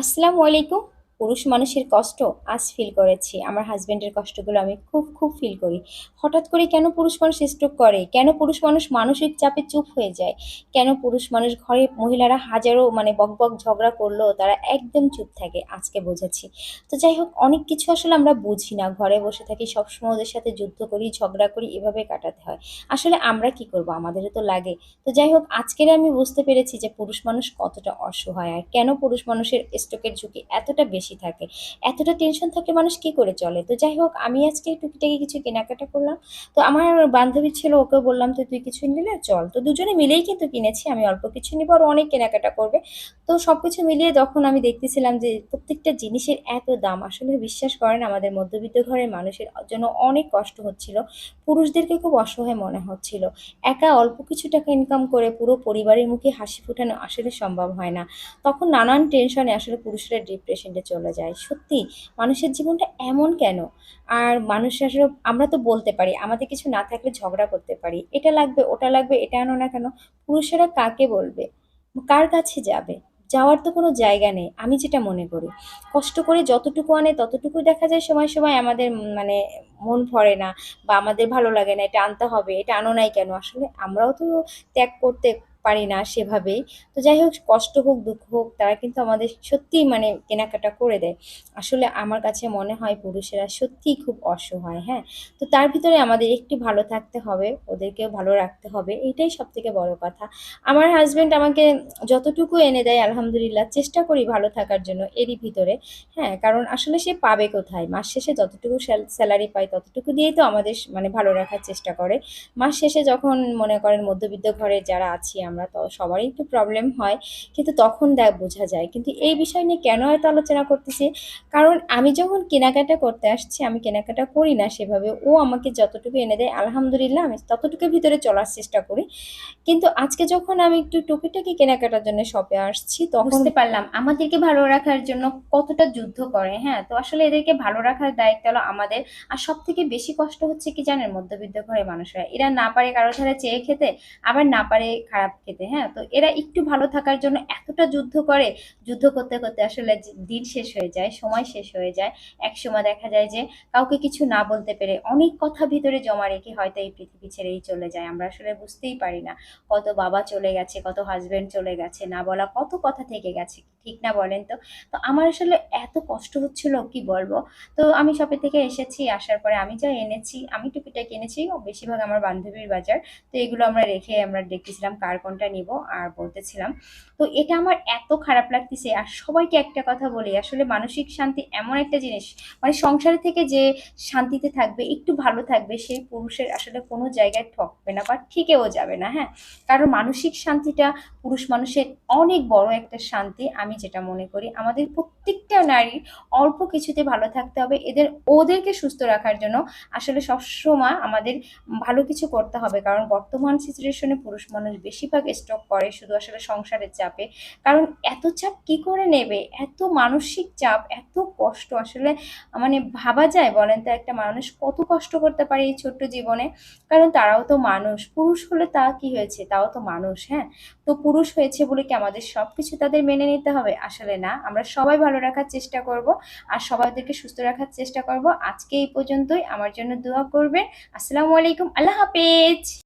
আসসালামু আলাইকুম। পুরুষ মানুষের কষ্ট আজ ফিল করেছি। আমার হাজব্যান্ডের কষ্টগুলো আমি খুব খুব ফিল করি। হঠাৎ করে কেন পুরুষ মানুষ স্ট্রোক করে? কেন পুরুষ মানুষ মানসিক চাপে চুপ হয়ে যায়? কেন পুরুষ মানুষ ঘরে মহিলারা হাজারো মানে বক বক ঝগড়া করলেও তারা একদম চুপ থাকে? আজকে বুঝেছি। তো যাই হোক, অনেক কিছু আসলে আমরা বুঝি না। ঘরে বসে থাকি, সবসময় ওদের সাথে যুদ্ধ করি, ঝগড়া করি, এভাবে কাটাতে হয়। আসলে আমরা কি করব? আমাদেরও তো লাগে। তো যাই হোক, আজকের আমি বুঝতে পেরেছি যে পুরুষ মানুষ কতটা অসহায়। আর কেন পুরুষ মানুষের স্ট্রোকের ঝুঁকি এতটা বেশি? থাকে। এতটা টেনশন থাকে মানুষ কি করে চলে? তো যাই হোক, আমি আজকে টুকিটাকি কিছু কেনাকাটা করলাম। তো আমার বান্ধবী ছিল ওকে বললাম তো তুই কিছু নিলে চল। তো দুজনে মিলেই কিন্তু কিনেছি, আমি অল্প কিছু নিব আর অনেক কেনাকাটা করবে। তো সব কিছু মিলিয়ে যখন আমি দেখতেছিলাম যে প্রত্যেকটা জিনিসের এত দাম, আসলে বিশ্বাস করেন আমাদের মধ্যবিত্ত ঘরের মানুষের জন্য অনেক কষ্ট হচ্ছিল। পুরুষদেরকে খুব অসহায় মনে হচ্ছিল। একা অল্প কিছু টাকা ইনকাম করে পুরো পরিবারের মুখে হাসি ফোটানো আসলে সম্ভব হয় না। তখন নানান টেনশনে আসলে পুরুষরা ডিপ্রেশনে চলে যায়। সত্যি, মানুষের জীবনটা এমন কেন? আর মানুষ আসলে, আমরা তো বলতে পারি, আমাদের কিছু না থাকলে ঝগড়া করতে পারি। এটা লাগবে, ওটা লাগবে, এটা আনো না কেন? পুরুষেরা কাকে বলবে? কার কাছে যাবে? যাওয়ার তো কোনো জায়গা নেই, আমি যেটা মনে করি। কষ্ট করে যতটুকু আনে ততটুকু দেখা যায় সময় সময় আমাদের মানে মন ভরে না বা আমাদের ভালো লাগে না, এটা আনতে হবে, এটা আনো নাই কেন? আসলে আমরাও তো ত্যাগ করতে পারি না সেভাবেই। তো যাই হোক, কষ্ট হোক, দুঃখ হোক, তারা কিন্তু আমাদের সত্যিই মানে কেনাকাটা করে দেয়। আসলে আমার কাছে মনে হয় পুরুষেরা সত্যিই খুব অসহায় হ্যাঁ? তো তার ভিতরে আমাদের একটু ভালো থাকতে হবে, ওদেরকেও ভালো রাখতে হবে, এটাই সব থেকে বড় কথা। আমার হাজবেন্ড আমাকে যতটুকু এনে দেয়, আলহামদুলিল্লাহ, চেষ্টা করি ভালো থাকার জন্য এরই ভিতরে হ্যাঁ? কারণ আসলে সে পাবে কোথায়? মাস শেষে যতটুকু স্যালারি পায়, ততটুকু দিয়েই তো আমাদের মানে ভালো রাখার চেষ্টা করে। মাস শেষে যখন মনে করেন মধ্যবিত্ত ঘরে যারা আছি আমরা তো সবারই একটু প্রবলেম হয়। কিন্তু তখন দেখ বোঝা যায়। কিন্তু এই বিষয় নিয়ে কেন হয়তো আলোচনা করতেছি? কারণ আমি যখন কেনাকাটা করতে আসছি, আমি কেনাকাটা করি না সেভাবে। ও আমাকে যতটুকু এনে দেয়, আলহামদুলিল্লাহ আমি ততটুকুর ভিতরে চলার চেষ্টা করি। কিন্তু আজকে যখন আমি একটু টুকিটাকি কেনাকাটার জন্য শপে আসছি, তখন বুঝতে পারলাম। আমাদেরকে ভালো রাখার জন্য কতটা যুদ্ধ করে হ্যাঁ? তো আসলে এদেরকে ভালো রাখার দায়িত্ব হলো আমাদের। আর সব থেকে বেশি কষ্ট হচ্ছে কি জানেন মধ্যবিত্ত ঘরের মানুষরা? এরা না পারে কারও ধারে চেয়ে খেতে, আবার না পারে খারাপ খেতে হ্যাঁ? তো এরা একটু ভালো থাকার জন্য এতটা যুদ্ধ করে, যুদ্ধ করতে করতে আসলে দিন শেষ হয়ে যায়, সময় শেষ হয়ে যায়। এক সময় দেখা যায় যে কাউকে কিছু না বলতে পেরে অনেক কথা ভিতরে জমা রেখে হয়তো এই পৃথিবী ছেড়েই চলে যায়। আমরা আসলে বুঝতেই পারি না কত বাবা চলে গেছে, কত হাজবেন্ড চলে গেছে, না বলা কত কথা থেকে গেছে, ঠিক না বলেন তো? তো আমার আসলে এত কষ্ট হচ্ছিল, কি বলব? তো আমি শপে থেকে এসেছি, আসার পরে আমি যা এনেছি, আমি টুপিটা কিনেছি বেশিরভাগ আমার বান্ধবীর বাজার। তো এগুলো আমরা রেখে আমরা দেখতেছিলাম কার কোনটা নিব আর বলতেছিলাম। তো এটা আমার এত খারাপ লাগতেছে আর সবাইকে একটা কথা বলি, আসলে মানসিক শান্তি এমন একটা জিনিস মানে সংসারে থেকে যে শান্তিতে থাকবে, একটু ভালো থাকবে, সেই পুরুষের আসলে কোনো জায়গায় ঠকবে না বা ঠিকেও যাবে না হ্যাঁ? কারণ মানসিক শান্তিটা পুরুষ মানুষের অনেক বড় একটা শান্তি, আমি যেটা মনে করি। আমাদের প্রত্যেকটা নারীর অল্প কিছুতে ভালো থাকতে হবে, এদের, ওদেরকে সুস্থ রাখার জন্য আসলে সবসময় আমাদের ভালো কিছু করতে হবে, কারণ বর্তমান সিচুয়েশনে পুরুষ মানুষ বেশিরভাগ স্টক করে, শুধু আসলে সংসারের চাপে। কারণ এত চাপ কি করে নেবে? এত মানসিক চাপ, এত কষ্ট আসলে মানে ভাবা যায় বলেন তো একটা মানুষ কত কষ্ট করতে পারে এই ছোট্ট জীবনে? কারণ তারাও তো মানুষ, পুরুষ হলে তা কি হয়েছে? তাও তো মানুষ হ্যাঁ? তো পুরুষ হয়েছে বলে কি আমাদের সব কিছু তাদের মেনে নিতে হবে? আসলে না। আমরা সবাই ভালো রাখার চেষ্টা করব, আর সবাইদেরকে সুস্থ রাখার চেষ্টা করব। আজকে এই পর্যন্তই। আমার জন্য দোয়া করবেন। আসসালামু আলাইকুম। আল্লাহ হাফেজ!